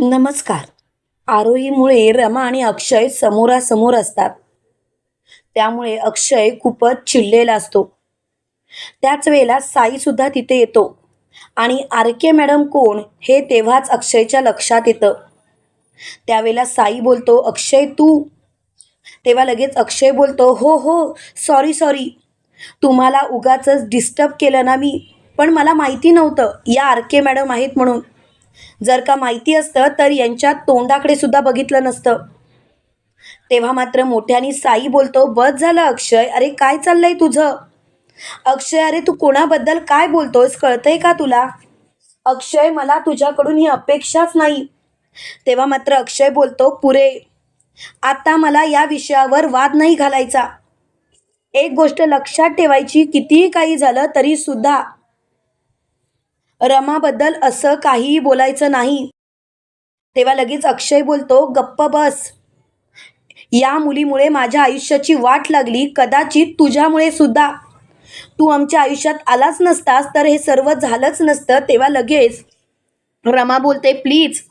नमस्कार. आरोहीमुळे रमा आणि अक्षय समोरासमोर असतात. त्यामुळे अक्षय खूपच चिडलेला असतो. त्याच वेळेला साईसुद्धा तिथे येतो. आणि आर के मॅडम कोण हे तेव्हाच अक्षयच्या लक्षात येतं. त्यावेळेला साई बोलतो अक्षय तू? तेव्हा लगेच अक्षय बोलतो हो हो सॉरी सॉरी. तुम्हाला उगाच डिस्टर्ब केलं ना मी पण मला माहिती नव्हतं. या आर के मॅडम आहेत म्हणून. जर का माहिती असतं तर यांच्या तोंडाकडे सुद्धा बघितलं नसतं. तेव्हा मात्र मोठ्याने साई बोलतो बस झालं अक्षय. अरे काय चाललंय तुझं? अक्षय अरे तू कोणाबद्दल काय बोलतोयस? कळतंय का तुला? अक्षय मला तुझ्याकडून ही अपेक्षाच नाही. तेव्हा मात्र अक्षय बोलतो पुरे आता मला या विषयावर वाद नाही घालायचा. एक गोष्ट लक्षात ठेवायची कितीही काही झालं तरी सुद्धा रमाबद्दल असं काहीही बोलायचं नाही. तेव्हा लगेच अक्षय बोलतो गप्प बस. या मुलीमुळे माझ्या आयुष्याची वाट लागली. कदाचित तुझ्यामुळे सुद्धा. तू आमच्या आयुष्यात आलाच नसतास तर हे सर्व झालंच नसतं. तेव्हा लगेच रमा बोलते प्लीज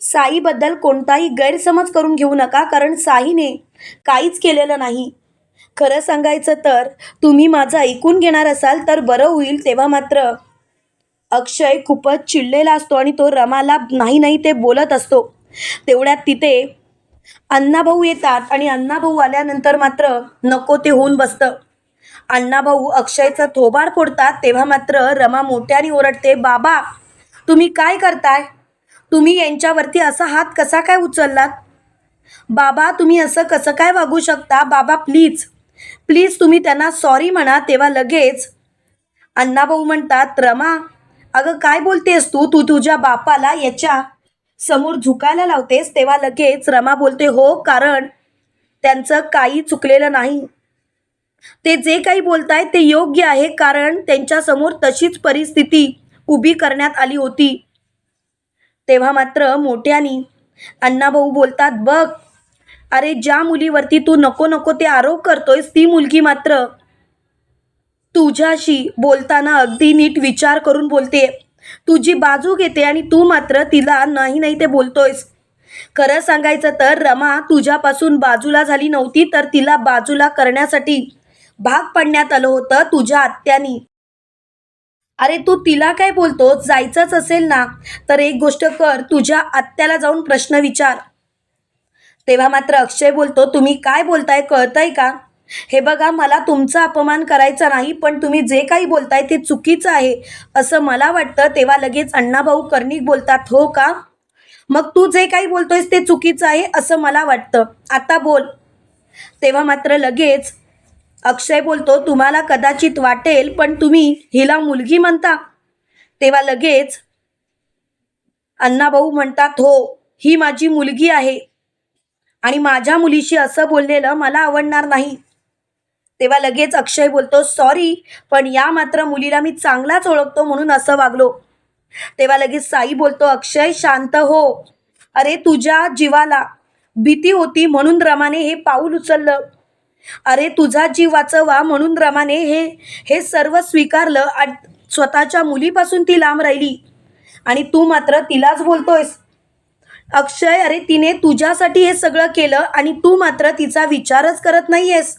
साईबद्दल कोणताही गैरसमज करून घेऊ नका कारण साईने काहीच केलेलं नाही. खरं सांगायचं तर तुम्ही माझं ऐकून घेणार असाल तर बरं होईल. तेव्हा मात्र अक्षय खूपच चिडलेला असतो आणि तो रमाला नाही नाही ते बोलत असतो. तेवढ्यात तिथे अण्णाभाऊ येतात आणि अण्णाभाऊ आल्यानंतर मात्र नको ते होऊन बसतं. अण्णाभाऊ अक्षयचं थोबाड फोडतात तेव्हा मात्र रमा मोठ्याने ओरडते बाबा तुम्ही काय करताय? तुम्ही यांच्यावरती असा हात कसा काय उचललात? बाबा तुम्ही असं कसं काय वागू शकता? बाबा प्लीज प्लीज तुम्ही त्यांना सॉरी म्हणा तेव्हा लगेच अण्णाभाऊ म्हणतात रमा अगं काय बोलतेस तू? तू तुझ्या बापाला याच्या समोर झुकायला लावतेस तेव्हा लगेच रमा बोलते हो कारण त्यांचं काही चुकलेलं नाही. ते जे काही बोलतायत ते योग्य आहे कारण त्यांच्यासमोर तशीच परिस्थिती उभी करण्यात आली होती. तेव्हा मात्र मोठ्यानी अण्णाभाऊ बोलतात बघ अरे ज्या मुलीवरती तू नको नको ते आरोप करतोयस ती मुलगी मात्र तुझ्याशी बोलताना अगदी नीट विचार करून बोलते. तुझी बाजू घेते आणि तू मात्र तिला नाही नाही ते बोलतोयस. खरं सांगायचं तर रमा तुझ्यापासून बाजूला झाली नव्हती तर तिला बाजूला करण्यासाठी भाग पडण्यात आलं होतं तुझ्या आत्यानी. अरे तू तिला काय बोलतोस? जायचंच असेल ना? तर एक गोष्ट कर तुझ्या आत्याला जाऊन प्रश्न विचार. तेव्हा मात्र अक्षय बोलतो तुम्ही काय बोलताय? कळतंय का? हे बघा मला तुमचा अपमान करायचा नाही पण तुम्ही जे काही बोलताय ते चुकीचं आहे असं मला वाटतं. तेव्हा लगेच अण्णाभाऊ कर्णिक बोलतात हो का? मग तू जे काही बोलतोयस ते चुकीचं आहे असं मला वाटतं. आता बोल. तेव्हा मात्र लगेच अक्षय बोलतो तुम्हाला कदाचित वाटेल पण तुम्ही हिला मुलगी म्हणता. तेव्हा लगेच अण्णाभाऊ म्हणतात हो ही माझी मुलगी आहे आणि माझ्या मुलीशी असं बोललेलं मला आवडणार नाही. तेव्हा लगेच अक्षय बोलतो सॉरी पण या मात्र मुलीला मी चांगलाच ओळखतो म्हणून असं वागलो. तेव्हा लगेच साई बोलतो अक्षय शांत हो. अरे तुझ्या जीवाला भीती होती म्हणून रमाने हे पाऊल उचललं. अरे तुझा जीव वाचवा म्हणून रमाने हे हे सर्व स्वीकारलं आणि स्वतःच्या मुलीपासून ती लांब राहिली. आणि तू मात्र तिलाच बोलतोयस. अक्षय अरे तिने तुझ्यासाठी हे सगळं केलं आणि तू मात्र तिचा विचारच करत नाहीयेस.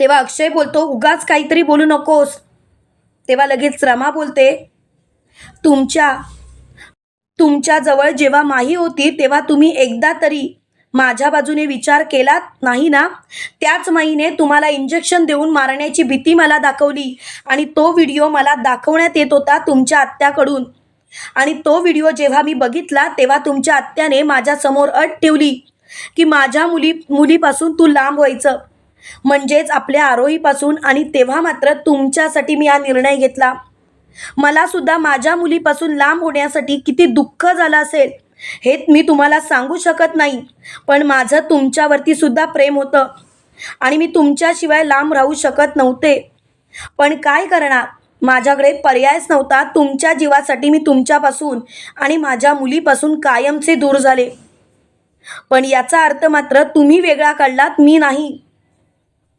तेव्हा अक्षय बोलतो उगाच काहीतरी बोलू नकोस. तेव्हा लगेच रमा बोलते तुमच्या तुमच्याजवळ जेव्हा माही होती तेव्हा तुम्ही एकदा तरी माझ्या बाजूने विचार केलात नाही ना? त्याच माईने तुम्हाला इंजेक्शन देऊन मारण्याची भीती मला दाखवली आणि तो व्हिडिओ मला दाखवण्यात येत होता तुमच्या आत्याकडून. आणि तो व्हिडिओ जेव्हा मी बघितला तेव्हा तुमच्या आत्याने माझ्यासमोर अट ठेवली की माझ्या मुली मुलीपासून तू लांब व्हायचं. म्हणजेच आपल्या आरोहीपासून आणि तेव्हा मात्र तुमच्यासाठी मी हा निर्णय घेतला. मला सुद्धा माझ्या मुलीपासून लांब होण्यासाठी किती दुःख झालं असेल हे मी तुम्हाला सांगू शकत नाही. पण माझं तुमच्यावरती सुद्धा प्रेम होतं आणि मी तुमच्याशिवाय लांब राहू शकत नव्हते. पण काय करणार? माझ्याकडे पर्यायच नव्हता. तुमच्या जीवासाठी मी तुमच्यापासून आणि माझ्या मुलीपासून कायमचे दूर झाले. पण याचा अर्थ मात्र तुम्ही वेगळा काढलात मी नाही.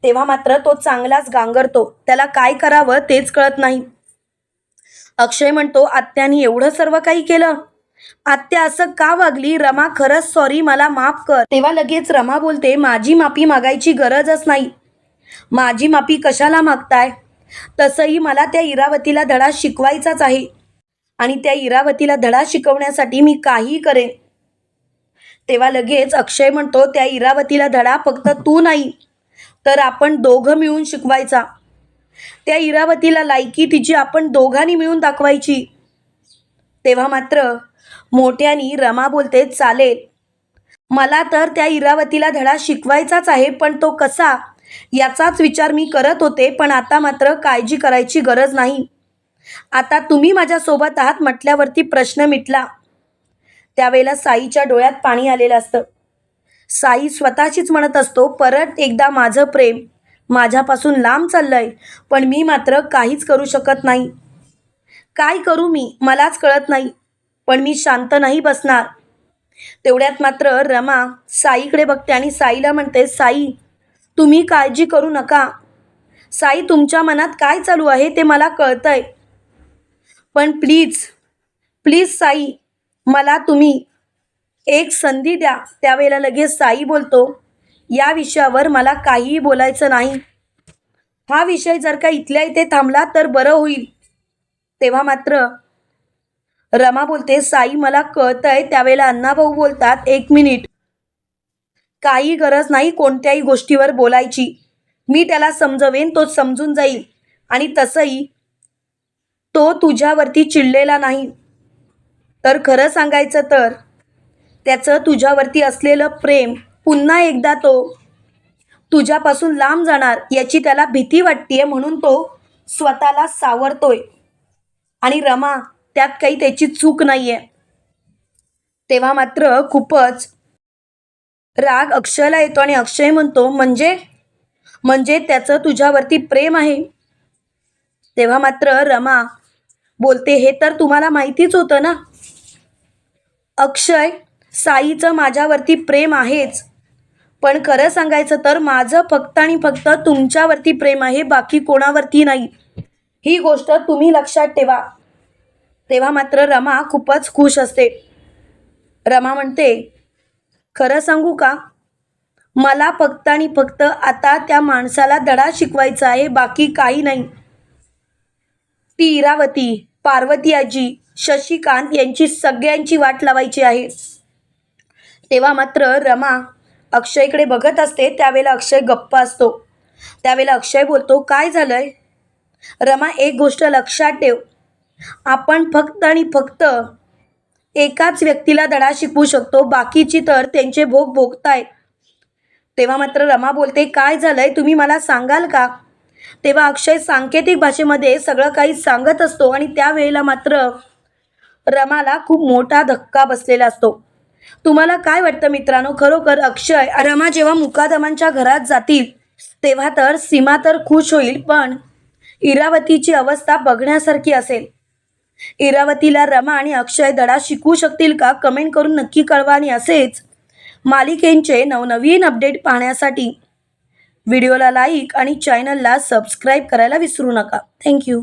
तेव्हा मात्र तो चांगलाच गांगरतो. त्याला काय करावं तेच कळत नाही. अक्षय म्हणतो आत्याने एवढं सर्व काही केलं? आत्या असं का वागली? रमा खरंच सॉरी मला माफ कर. तेव्हा लगेच रमा बोलते माझी माफी मागायची गरजच नाही. माझी माफी कशाला मागताय? तसंही मला त्या इरावतीला धडा शिकवायचाच आहे. आणि त्या इरावतीला धडा शिकवण्यासाठी मी काही करेन. तेव्हा लगेच अक्षय म्हणतो त्या इरावतीला धडा फक्त तू नाही. तर आपण दोघं मिळून शिकवायचा. त्या इरावतीला लायकी तिची आपण दोघांनी मिळून दाखवायची. तेव्हा मात्र मोठ्यानी रमा बोलते चालेल. मला तर त्या इरावतीला धडा शिकवायचाच आहे पण तो कसा? याचाच विचार मी करत होते पण आता मात्र काळजी करायची गरज नाही. आता तुम्ही माझ्यासोबत आहात म्हटल्यावरती प्रश्न मिटला. त्यावेळेला साईच्या डोळ्यात पाणी आलेलं असतं. साई स्वतःचीच म्हणत असतो परत एकदा माझं प्रेम माझ्यापासून लांब चाललं आहे पण मी मात्र काहीच करू शकत नाही. काय करू मी? मलाच कळत नाही पण मी शांत नाही बसणार. तेवढ्यात मात्र रमा साईकडे बघते आणि साईला म्हणते साई तुम्ही काळजी करू नका. साई तुमच्या मनात काय चालू आहे ते मला कळतंय. पण प्लीज प्लीज साई मला तुम्ही एक संधी द्या. त्यावेळेला लगेच साई बोलतो या विषयावर मला काहीही बोलायचं नाही. हा विषय जर का इथल्या इथे थांबला तर बरं होईल. तेव्हा मात्र रमा बोलते साई मला कळतंय त्यावेळेला अण्णाभाऊ बोलतात एक मिनिट. काही गरज नाही कोणत्याही गोष्टीवर बोलायची. मी त्याला समजवेन तो समजून जाईल. आणि तसंही तो तुझ्यावरती चिडलेला नाही. तर खरं सांगायचं तर त्याचं तुझ्यावरती असलेलं प्रेम पुन्हा एकदा तो तुझ्यापासून लांब जाणार याची त्याला भीती वाटतीये म्हणून तो स्वतःला सावरतोय. आणि रमा त्यात काही त्याची चूक नाहीये. तेव्हा मात्र खूपच राग अक्षयला येतो आणि अक्षय म्हणतो म्हणजे? म्हणजे त्याचं तुझ्यावरती प्रेम आहे. तेव्हा मात्र रमा बोलते हे तर तुम्हाला माहितीच होतं ना? अक्षय साईचं माझ्यावरती प्रेम आहेच. पण खरं सांगायचं तर माझं फक्त आणि फक्त तुमच्यावरती प्रेम आहे बाकी कोणावरती नाही. ही गोष्ट तुम्ही लक्षात ठेवा. तेव्हा मात्र रमा खूपच खुश असते. रमा म्हणते खरं सांगू का? मला फक्त आणि फक्त आता त्या माणसाला धडा शिकवायचा आहे बाकी काही नाही. ती इरावती पार्वती आजी शशिकांत यांची सगळ्यांची वाट लावायची आहे. तेव्हा मात्र रमा अक्षयकडे बघत असते त्यावेळेला अक्षय गप्प असतो. त्यावेळेला अक्षय बोलतो काय झालंय? रमा एक गोष्ट लक्षात ठेव. आपण फक्त आणि फक्त एकाच व्यक्तीला धडा शिकवू शकतो बाकीची तर त्यांचे भोग भोगताय. तेव्हा मात्र रमा बोलते काय झालंय? तुम्ही मला सांगाल का? तेव्हा अक्षय सांकेतिक भाषेमध्ये सगळं काही सांगत असतो आणि त्यावेळेला मात्र रमाला खूप मोठा धक्का बसलेला असतो. तुम्हाला काय वाटतं मित्रांनो? खरोखर अक्षय रमा जेव्हा मुकादमांच्या घरात जातील तेव्हा तर सीमा तर खुश होईल पण इरावतीची अवस्था बघण्यासारखी असेल. इरावतीला रमा आणि अक्षय धडा शिकवू शकतील का? कमेंट करून नक्की कळवा आणि असेच मालिकेंचे नवनवीन अपडेट पाहण्यासाठी व्हिडिओला लाईक आणि चॅनलला सबस्क्राईब करायला विसरू नका. थँक्यू